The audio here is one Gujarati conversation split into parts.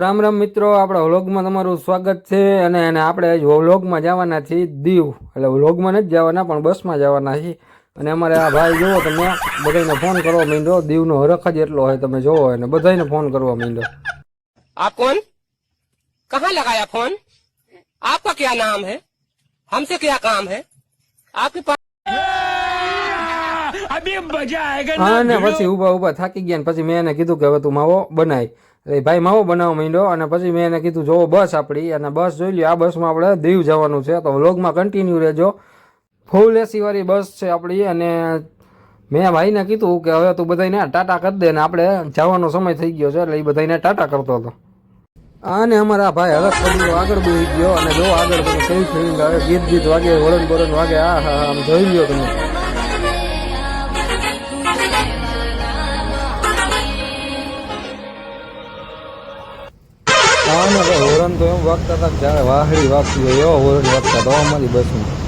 રામ રામ મિત્રો આપણા વ્લોગમાં તમારું સ્વાગત છે અને એને આપણે વ્લોગમાં જવાના છીએ દીવ. એટલે વ્લોગમાં નથી જવાના પણ બસમાં જવાના છીએ. અને અમારે આ ભાઈ જુઓ તમે બધાને ફોન કરવા માંડો દીવનો હરખ જ એટલો હોય તમે જોવો અને બધાને ફોન કરવા માંડો આપ કોણ કહા લગાયા ફોન આપકા ક્યા નામ હે હમસે ક્યા કામ હે આપકે પાસ અને પછી ઊભા ઊભા થાકી ગયા પછી મેં એને કીધું કે હવે તું માવો બનાય. એ ભાઈ માવો બનાવવા માંડ્યો અને પછી મેં એને કીધું, જોવો, બસ આપણી અને બસ જોઈ લ્યો, આ બસમાં આપણે દીવ જવાનું છે. તો વ્લોગમાં કન્ટિન્યુ રહેજો. ફૂલ એસીવાળી બસ છે આપણી અને મેં ભાઈને કીધું કે હવે તું બધાને ટાટા કરી દે ને આપણે જવાનો સમય થઈ ગયો છે એટલે એ બધાને ટાટા કરતો હતો. અને અમારા ભાઈ હરખ પડીઓ આગળ બોલી ગયો અને જો આગળ તમે આવે ગીત ગીત વાગે વળન બળન વાગે. આ હા આમ જોઈ લ્યો તમે. વાગતા હતા જ્યારે વાહળી વાગતી હોય એવા ઓરડી વાગતા હતા. અમારી બસમાં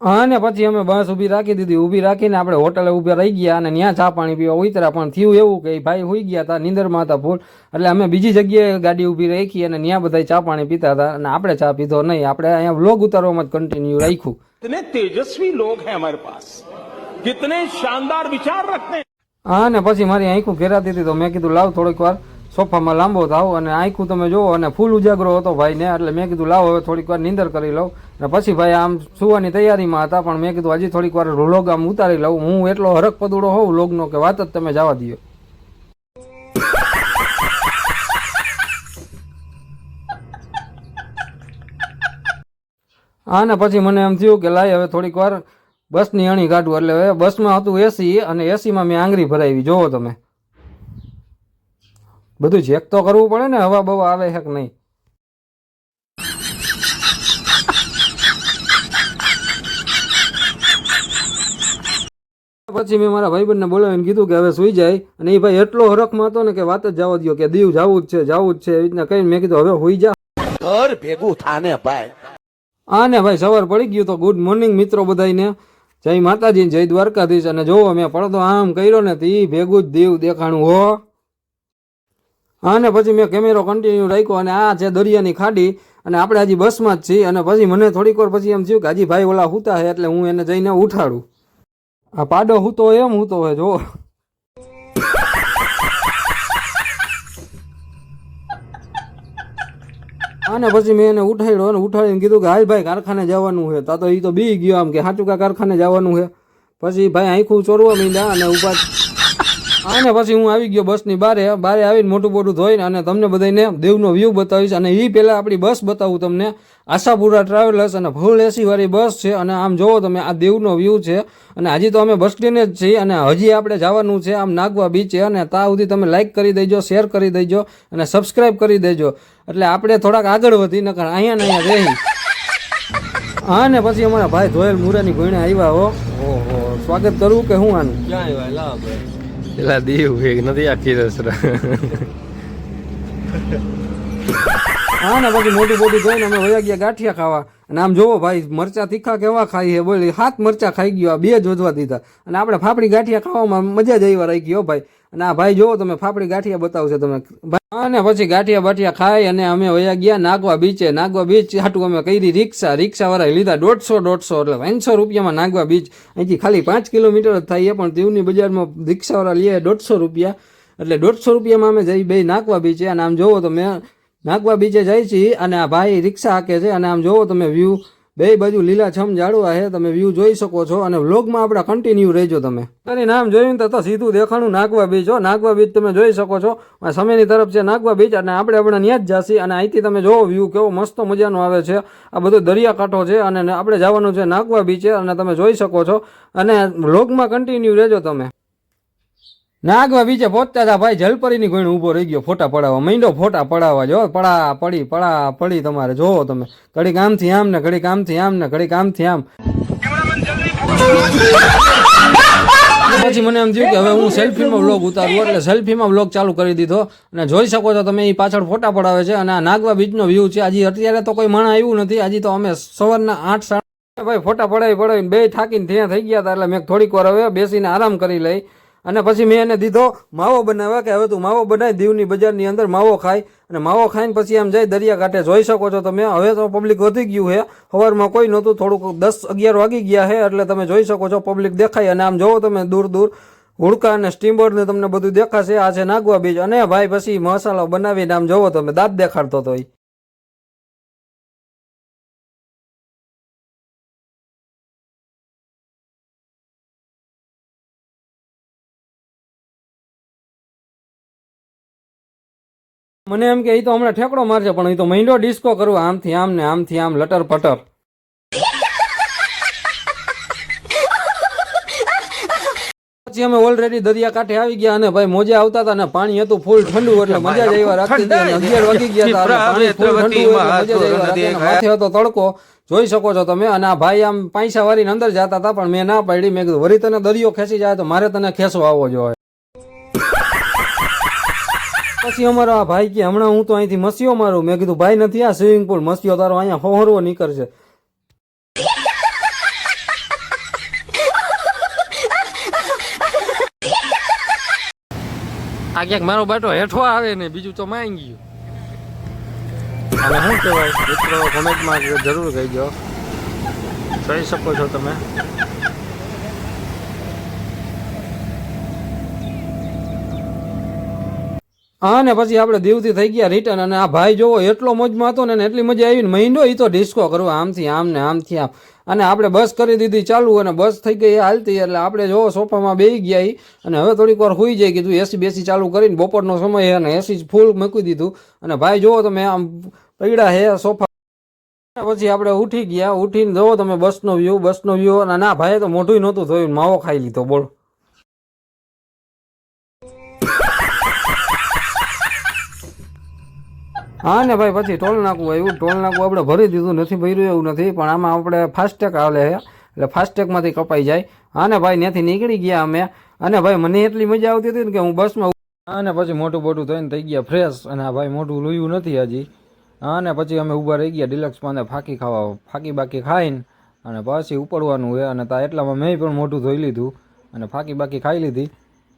અને પછી અમે બસ ઊભી રાખી દીધી. ઊભી રાખીને આપણે હોટલે ઊભા રહી ગયા અને ત્યાં ચા પાણી પીવા ઉતર્યા. પણ થયું એવું કે ભાઈ હોઈ ગયા હતા નીંદરમાં હતા ફૂલ એટલે અમે બીજી જગ્યાએ ગાડી ઊભી રાખી અને ત્યાં બધા ચા પાણી પીતા હતા. અને આપણે ચા પીધો નહીં. આપણે અહીંયા વ્લોગ ઉતારવામાં જ કન્ટિન્યુ રાખ્યું. તેજસ્વી લોગ હે અમારે પાસ कितने शानदार विचार रखते हैं હા ને પછી મારી આંખું ઘેરાતી હતી તો મેં કીધું લાવ થોડીક વાર સોફામાં લાંબો થાવ અને આંખું તમે જુઓ અને ફૂલ ઉજાગરો હતો ભાઈને એટલે મેં કીધું લાવ હવે થોડીક વાર નીંદર કરી લઉં અને પછી ભાઈ આમ સુવાની તૈયારીમાં હતા પણ મેં કીધું હજી થોડીક વાર લોગ આમ ઉતારી લઉં હું એટલો હરક પદુડો હોઉં લોગનો કે વાત જ તમે જવા દો હા ને પછી મને એમ થયું કે લાય હવે થોડીક વાર બસની અણી કાઢું એટલે હવે બસમાં હતું એસી અને એસીમાં મેં આંગળી ભરાવી. જોવો તમે. બધું ચેક તો કરવું પડે ને હવા બવા આવે છે કે નહીં? પછી મેં મારા ભાઈબંધને બોલાવીને કીધું કે હવે સુઈ જાય. અને એ ભાઈ એટલો હરખમાં હતો ને કે વાત જ જવા દો કે દીવ જવું જ છે જવું જ છે એવી રીતના કહીને મેં કીધું હવે સુઈ જા. ઘર ભેગું થાને ભાઈ. હા ને ભાઈ સવાર પડી ગયું તો ગુડ મોર્નિંગ મિત્રો બધાને જય માતાજી જય દ્વારકાધીશ. અને જોવો, મેં પડદો આમ કર્યો ને તો ભેગું જ દીવ દેખાણું, હો. હા ને પછી મેં કેમેરો કન્ટિન્યુ રાખ્યો અને આ છે દરિયાની ખાડી. અને આપણે હજી બસમાં જ છીએ. અને પછી મને થોડીક વાર પછી એમ થયું કે હજી ભાઈ ઓલા હુતા છે એટલે હું એને જઈને ઉઠાડું. આ પાડો હુતો એમ હુતો હોય જો અને પછી મેં એને ઉઠાડ્યો અને ઉઠાડીને કીધું કે હાલ ભાઈ કારખાને જવાનું છે. તા તો એ તો બી ગયો આમ કે સાચું કા કારખાને જવાનું છે. પછી ભાઈ આંખું ચોરવા મીંડ્યા અને ઊભા અને પછી હું આવી ગયો બસની બારે. બારે આવીને મોટું મોટું ધોઈને અને તમને બધાને દેવનો વ્યૂ બતાવીશ અને એ પહેલાં આપણી બસ બતાવું તમને. આશાપુરા ટ્રાવેલર્સ અને ફૂલ એસીવાળી બસ છે અને આમ જોવો તમે આ દેવનો વ્યૂ છે અને હજી તો અમે બસ સ્ટેન્ડે જ છીએ અને હજી આપણે જવાનું છે આમ નાગવા બીચે અને ત્યાં સુધી તમે લાઇક કરી દેજો શેર કરી દેજો અને સબસ્ક્રાઇબ કરી દેજો. એટલે આપણે થોડાક આગળ વધી નકર અહીંયા ને અહીંયા રહી. હા ને પછી અમારા ભાઈ ધોયેલ મુરાની ભોયણે આવ્યા હો. ઓહો સ્વાગત કરવું કે હું આનું? પેલા દીવ એક નથી આખી દસરા હા ને બાકી મોટી મોટી જોઈને અમે વયા ગયા ગાંઠિયા ખાવા. અને આમ જોવો ભાઈ, મરચા તીખા કેવા ખાઈ છે. બોલી હાથ મરચા ખાઈ ગયો બે જ વધવા દીધા. અને આપણે ફાફડી ગાંઠિયા ખાવામાં મજા જ એવા રહી ગયો ભાઈ. અને આ ભાઈ જોવો તમે, ફાફડી ગાંઠિયા બતાવશે તમે અને પછી ગાંઠિયા બાઠિયા ખાઈ અને અમે વયા ગયા નાગવા બીચે નાગવા બીચ હાટું અમે કરી રિક્ષા. રિક્ષાવાળાએ લીધા દોઢસો દોઢસો એટલે પાંચસો રૂપિયામાં નાગવા બીચ અહીંથી ખાલી પાંચ કિલોમીટર જ થાય એ પણ દીવની બજારમાં રિક્ષાવાળા લે દોઢસો રૂપિયા. એટલે દોઢસો રૂપિયામાં અમે જઈ બે નાગવા બીચે અને આમ જોવો તો મેં નાગવા બીચે જાય છીએ અને આ ભાઈ રિક્ષા હાકે છે અને આમ જોવો તમે વ્યૂ બે બાજુ લીલાછમ ઝાડવા છે, તમે વ્યૂ જોઈ શકો છો અને વ્લોગમાં આપણા કન્ટિન્યુ રહેજો તમે. અને નામ જોયું તો સીધું દેખાણું નાગવા બીચ હો, નાગવા બીચ તમે જોઈ શકો છો. સામેની તરફ છે નાગવા બીચ અને આપણે આપણે ત્યાં જ જાશી અને અહીંથી તમે જોવો વ્યૂ કેવો મસ્ત મજાનો આવે છે. આ બધો દરિયાકાંઠો છે અને આપણે જવાનું છે નાગવા બીચે અને તમે જોઈ શકો છો. અને વ્લોગમાં કન્ટિન્યુ રહેજો તમે. નાગવા બીચે પહોંચતા હતા ભાઈ જલપરીની કોઈ ઊભો રહી ગયો ફોટા પડાવવા. માંડો ફોટા પડાવવા. જો પડા, પડી પડા, પડી તમારે. જોવો તમે. ઘડીક આમથી આમ ને ઘડીક આમથી આમ ને ઘડીક આમથી આમ. પછી મને એમ થયું કે હવે હું સેલ્ફીમાં વ્લોગ ઉતારું એટલે સેલ્ફીમાં બ્લોગ ચાલુ કરી દીધો. અને જોઈ શકો છો તમે એ પાછળ ફોટા પડાવે છે. અને આ નાગવા બીચનો વ્યૂ છે. હજી અત્યારે તો કોઈ માણસ આવ્યું નથી. હજી તો અમે સવારના આઠ સાડા ભાઈ ફોટા પડાવી, પડાવીને બે થાકીને ત્યાં થઈ ગયા હતા. એટલે મેં થોડીક વાર હવે બેસીને આરામ કરી લઈ. અને પછી મેં એને દીધો માવો બનાવ્યા કે હવે તું માવો બનાવી દીવની બજારની અંદર માવો ખાય. અને માવો ખાઈને પછી આમ જાય દરિયાકાંઠે જોઈ શકો છો તમે, હવે તો પબ્લિક વધી ગયું છે. સવારમાં કોઈ નહોતું, થોડુંક દસ અગિયાર વાગી ગયા છે, એટલે તમે જોઈ શકો છો પબ્લિક દેખાય. અને આમ જોવો તમે દૂર દૂર, હુડકા અને સ્ટીમબોર્ડ ને તમને બધું દેખાશે. આ છે નાગવા બીજ. અને ભાઈ પછી મસાલો બનાવીને આમ જોવો તમે, દાંત દેખાડતો હતો ઈ. મને એમ કે એ તો હમણાં ઠેકડો મારશે પણ એ તો મહિનો ડિસ્કો કરું આમથી આમ ને આમથી આમ લટર પટર પછી અમે ઓલરેડી દરિયા કાંઠે આવી ગયા અને ભાઈ મોજે આવતા હતા ને પાણી હતું ફૂલ ઠંડુ એટલે મજા જ આવ્યા રાખતી હતી અગિયાર વાગી ગયા હતા પાણી ફૂલ ઠંડુ મજા જ આવ્યા માથે હતો તડકો. જોઈ શકો છો તમે અને આ ભાઈ આમ પૈસા વારીને અંદર જતા હતા પણ મેં ના પાડી. મેં કીધું વળી તને દરિયો ખેંચી જાય તો મારે તને ખેંચવા આવવો જોઈએ. પછી અમારો આ ભાઈ કે હમણાં હું તો અહીંથી મસીઓ મારું. મેં કીધું ભાઈ નથી આ સ્વિમિંગ પુલ મસીઓ તારો અહીંયા હોહરવો નીકળશે. આ ક્યાંક મારો બાટો હેઠો આવે ને બીજું તો માંગી ગયું. અને શું કહેવાય? મિત્રો કોમેન્ટમાં જરૂર કહેજો. જોઈ શકો છો તમે. હા ને પછી આપણે દીવથી થઈ ગયા રિટર્ન અને આ ભાઈ જોવો, એટલો મોજમાં હતો ને એટલી મજા આવી ને મહિનો એ તો ડિસ્કો કરવા, આમથી આમ ને આમથી આમ. અને આપણે બસ કરી દીધી ચાલુ અને બસ થઈ ગઈ હાલતી, એટલે આપણે જોવો, સોફામાં બેસી ગયા અને હવે થોડીક વાર હોઈ જાય, કીધું એસી બેસી ચાલુ કરીને બપોરનો સમય અને એસી ફૂલ મૂકી દીધું. અને ભાઈ જોવો તમે આમ પડ્યા હે સોફા. પછી આપણે ઉઠી ગયા, ઉઠીને જોવો તમે બસનો વ્યૂ બસનો વ્યૂ અને ના ભાઈ તો મોઢું નહોતું થયું માવો ખાઈ લીધો, બોલો. હા ને ભાઈ, પછી ટોલ નાકું આવ્યું ટોલ નાકું આપણે ભરી દીધું, નથી ભર્યું એવું નથી, પણ આમાં આપણે ફાસ્ટેગ આવે છે. એટલે ફાસ્ટેગમાંથી કપાઈ જાય. હા ને ભાઈ, ત્યાંથી નીકળી ગયા અમે. અને ભાઈ, મને એટલી મજા આવતી હતી ને કે હું બસમાં અને પછી મોટું મોટું થઈને થઈ ગયા ફ્રેશ અને ભાઈ મોટું લોયું નથી હજી. હા ને પછી અમે ઊભા રહી ગયા ડિલક્સમાં અને ફાકી ખાવા, ફાકી બાકી ખાઈને. અને પછી ઉપડવાનું છે. અને તા એટલામાં મેં પણ મોટું ધોઈ લીધું. અને ફાકી બાકી ખાઈ લીધી.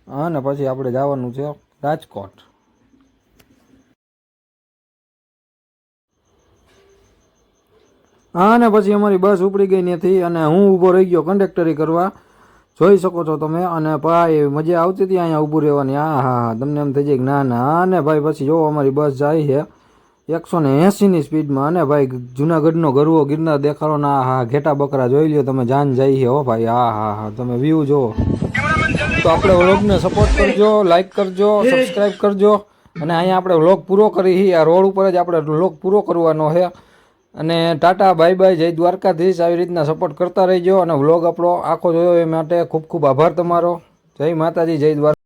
અને પછી આપણે જવાનું છે રાજકોટ. હા, ને પછી અમારી બસ ઉપડી ગઈ નથી અને હું ઊભો રહી ગયો કંડક્ટરી કરવા. જોઈ શકો છો તમે અને ભાઈ, મજા આવતી હતી અહીંયા ઊભું રહેવાની. હા હા તમને એમ થઈ જાય કે ના ના. અને ભાઈ, પછી જો અમારી બસ જાય છે એકસો ને એંસીની સ્પીડમાં અને ભાઈ, જુનાગઢનો ગરવો ગિરનાર દેખાડો ના હા, ઘેટા બકરા જોઈ લ્યો તમે, જાન જાય છે હો ભાઈ. હા હા હા, તમે વ્યૂ જુઓ. તો આપણે વ્લોગને સપોર્ટ કરજો લાઈક કરજો સબસ્ક્રાઈબ કરજો. અને અહીંયા આપણે વ્લોગ પૂરો કરી આ રોડ ઉપર જ આપણે વ્લોગ પૂરો કરવાનો છે. અને ટાટા, બાય બાય, જય દ્વારકાધીશ. આવી રીતના સપોર્ટ કરતા રહેજો અને વ્લોગ આપણો આખો જોયો એ માટે ખૂબ ખૂબ આભાર તમારો. જય માતાજી, જય દ્વારકા.